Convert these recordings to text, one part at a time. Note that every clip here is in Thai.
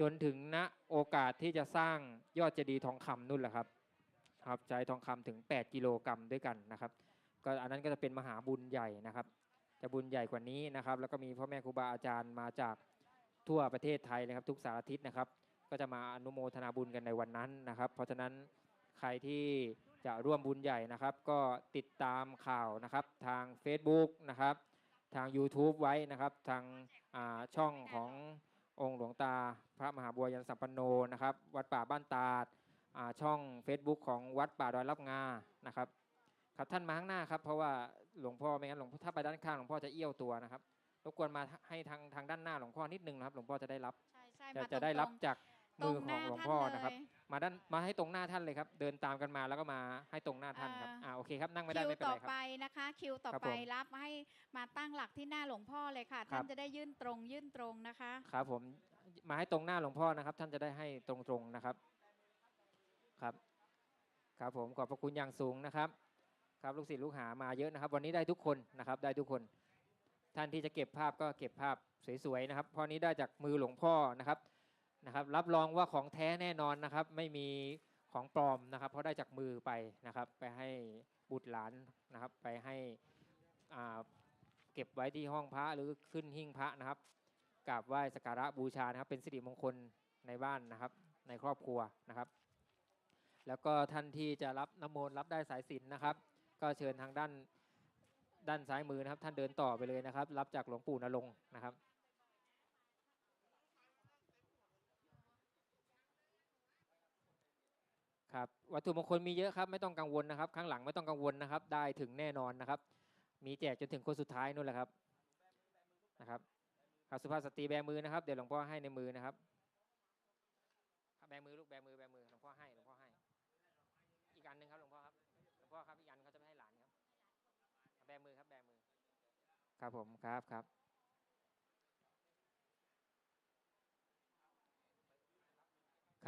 จนถึงณโอกาสที่จะสร้างยอดเจดีย์ทองคำนู่นแหละครับครับใช้ทองคำถึง 8 กิโลกรัมด้วยกันนะครับ ก็อันนั้นก็จะเป็นมหาบุญใหญ่นะครับ จะบุญใหญ่กว่านี้นะครับ แล้วก็มีพ่อแม่ครูบาอาจารย์มาจากทั่วประเทศไทยนะครับ ทุกสารทิศนะครับ ก็จะมาอนุโมทนาบุญกันในวันนั้นนะครับ เพราะฉะนั้นใครที่จะร่วมบุญใหญ่นะครับ ก็ติดตามข่าวนะครับ ทาง Facebook นะครับ ทาง YouTube ไว้นะครับ ทางอ่าช่องของ องค์หลวงตาพระมหาบัวยันสัมปันโนนะครับ วัดป่าบ้านตาดอ่าช่อง Facebook ของวัดป่าดอยรับงานะครับครับท่านมาข้างหน้าครับเพราะว่าหลวงพ่อไม่งั้นหลวงพ่อถ้าไปด้านข้างหลวงพ่อจะเอี้ยวตัวนะครับรบกวนมาให้ทางทางด้านหน้าหลวงพ่อนิดนึงนะครับ หลวงพ่อจะได้รับใช่ใช่จะมาจะได้รับตงๆจากตร มือของหลวงพ่อท่านะครับเลยมาด้านมาให้ตรงหน้าท่านเลยครับ เดินตามกันมาแล้วก็มาให้ตรงหน้าท่านครับอ่าอ่าโอเคครับนั่งไม่ได้คิวไม่เป็นต่อไรครับไปนะคะ คิวต่อครับไปผมรับให้มาตั้งหลักที่หน้าหลวงพ่อเลยค่ะครับท่านจะได้ยื่นตรงยื่นตรงนะคะครับผมมาให้ตรงหน้าหลวงพ่อนะครับ ท่านจะได้ให้ตรงๆนะครับครับ ครับผมขอบพระคุณอย่างสูงนะครับครับลูกศิษย์ลูกหามาเยอะนะครับ วันนี้ได้ทุกคนนะครับ ได้ทุกคน ท่านที่จะเก็บภาพก็เก็บภาพสวยๆนะครับเพราะนี้ได้จากมือหลวงพ่อนะครับ นะครับ รับรองว่าของแท้แน่นอนนะครับ ไม่มีของปลอมนะครับ เพราะได้จากมือไปนะครับ ไปให้บุตรหลานนะครับ ไปให้อ่าเก็บไว้ที่ห้องพระหรือขึ้นหิ้งพระนะครับกราบไหว้สักการะบูชานะครับ เป็นสิริมงคลในบ้านนะครับ ในครอบครัวนะครับ แล้วก็ท่านที่จะรับน้ำมนต์รับได้สายสินนะครับ ก็เชิญทางด้านด้านซ้ายมือนะครับ ท่านเดินต่อไปเลยนะครับ รับจากหลวงปู่นรงค์นะครับ ครับวัตถุมงคลมีเยอะครับไม่ต้องกังวลนะครับข้งหลังไม่ต้องกังวลนะครับ ได้ถึงแน่นอนนะครับ มีแจกจนถึงคนสุดท้ายนู่นแหละครับนะครับครับสุภาพสตรีแบมือนะครับ เดี๋ยวหลวงพ่อให้ในมือนะครับครับแบมือลูกแบมือแบมือหลวงพ่อให้หลวงพ่อให้ อีกอันหนึ่งครับหลวงพ่อครับหลวงพ่อครับอีกอันเขาจะไม่ให้หลานครับแบมือครับแบมือ ครับผมครับครับ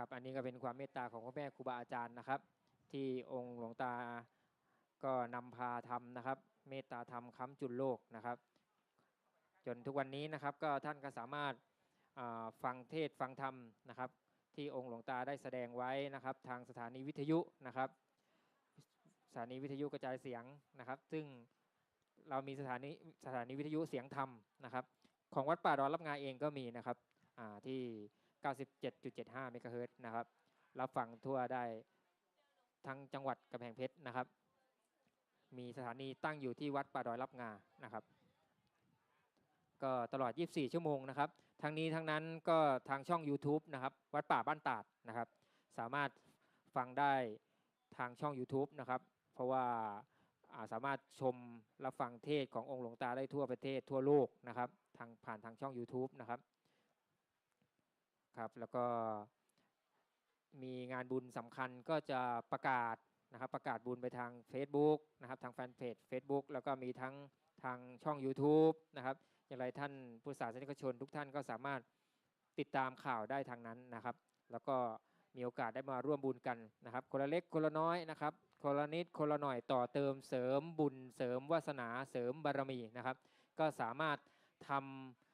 ครับ อันนี้ก็เป็นความเมตตาของพ่อแม่ครูบาอาจารย์นะครับ ที่องค์หลวงตาก็นำพาทำนะครับ เมตตาธรรมค้ำจุนโลกนะครับ จนทุกวันนี้นะครับก็ท่านก็สามารถาฟังเทศฟังธรรมนะครับ ที่องค์หลวงตาได้แสดงไว้นะครับ ทางสถานีวิทยุนะครับ สถานีวิทยุกระจายเสียงนะครับ ซึ่งเรามีสถานีสถานีวิทยุเสียงธรรมนะครับ ของวัดป่าดอนรับงานเองก็มีนะครับที่ 97.75เมกะเฮิรตซ์นะครับ รับฟังทั่วได้ทั้งจังหวัดกำแพงเพชรนะครับ มีสถานีตั้งอยู่ที่วัดป่าดอยรับงานะครับ ก็ตลอด 24 ชั่วโมงนะครับ ทั้งนี้ทั้งนั้นก็ทางช่อง YouTube นะครับ วัดป่าบ้านตาดนะครับ สามารถฟังได้ทางช่อง YouTube นะครับ เพราะว่าาสามารถชมรับฟังเทศขององค์หลวงตาได้ทั่วประเทศทั่วโลกนะครับ ทางผ่านทางช่อง YouTube นะครับ ครับ แล้วก็มีงานบุญสำคัญก็จะประกาศนะครับประกาศบุญไปทาง Facebook นะครับทางแฟนเพจ Facebook แล้วก็มีทั้งทางช่อง YouTube นะครับอย่างไรท่านผู้ศาสนิกชนทุกท่านก็สามารถติดตามข่าวได้ทางนั้นนะครับ แล้วก็มีโอกาสได้มาร่วมบุญกันนะครับ คนละเล็กคนละน้อยนะครับคนละนิดคนละหน่อยต่อเติมเสริมบุญเสริมวาสนาเสริมบารมีนะครับ ก็สามารถทำ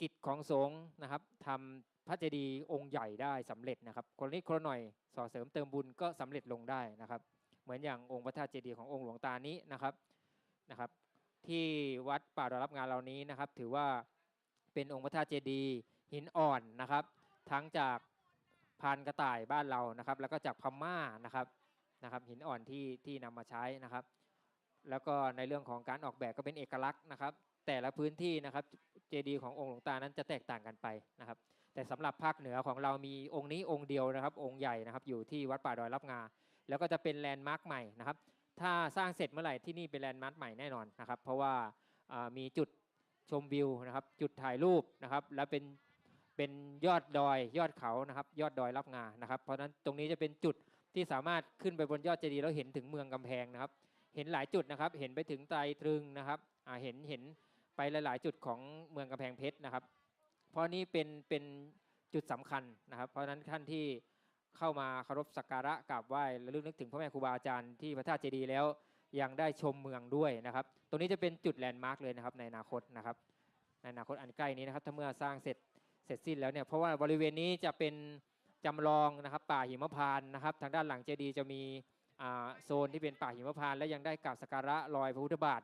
กิจของสงฆ์นะครับทำพระเจดีย์องค์ใหญ่ได้สำเร็จนะครับคนนิดคนหน่อยส่อเสริมเติมบุญก็สำเร็จลงได้นะครับ เหมือนอย่างองค์พระธาตุเจดีย์ขององค์หลวงตานี้นะครับนะครับ ที่วัดป่ารับงานเหล่านี้นะครับ ถือว่าเป็นองค์พระธาตุเจดีย์หินอ่อนนะครับ ทั้งจากพานกระต่ายบ้านเรานะครับ แล้วก็จากพม่านะครับนะครับ หินอ่อนที่ที่นำมาใช้นะครับ แล้วก็ในเรื่องของการออกแบบก็เป็นเอกลักษณ์นะครับ แต่ละพื้นที่นะครับเจดีย์ขององค์หลวงตานั้นจะแตกต่างกันไปนะครับ แต่สำหรับภาคเหนือของเรามีองค์นี้องค์เดียวนะครับ องค์ใหญ่นะครับอยู่ที่วัดป่าดอยรับงา แล้วก็จะเป็นแลนด์มาร์คใหม่นะครับ ถ้าสร้างเสร็จเมื่อไหร่ที่นี่เป็นแลนด์มาร์คใหม่แน่นอนนะครับ เพราะว่ามีจุดชมวิวนะครับ จุดถ่ายรูปนะครับ และเป็นเป็นยอดดอยยอดเขานะครับ ยอดดอยรับงานะครับ เพราะฉะนั้นตรงนี้จะเป็นจุดที่สามารถขึ้นไปบนยอดเจดีย์แล้วเห็นถึงเมืองกำแพงนะครับ เห็นหลายจุดนะครับ เห็นไปถึงไตรตรึงนะครับเห็นเห็น ไปหลาย ๆ จุดของเมืองกำแพงเพชรนะครับ เพราะนี่เป็นเป็นจุดสำคัญนะครับ เพราะฉะนั้นท่านที่เข้ามาเคารพสักการะกราบไหว้และลึกนึกถึงพระแม่ครูบาอาจารย์ที่พระธาตุเจดีย์แล้วยังได้ชมเมืองด้วยนะครับ ตรงนี้จะเป็นจุดแลนด์มาร์กเลยนะครับในอนาคตนะครับ ในอนาคตอันใกล้นี้นะครับ ถ้าเมื่อสร้างเสร็จเสร็จสิ้นแล้วเนี่ย เพราะว่าบริเวณนี้จะเป็นจำลองนะครับ ป่าหิมพานต์นะครับ ทางด้านหลังเจดีย์จะมีโซนที่เป็นป่าหิมพานต์และยังได้กราบสักการะรอยพระพุทธบาท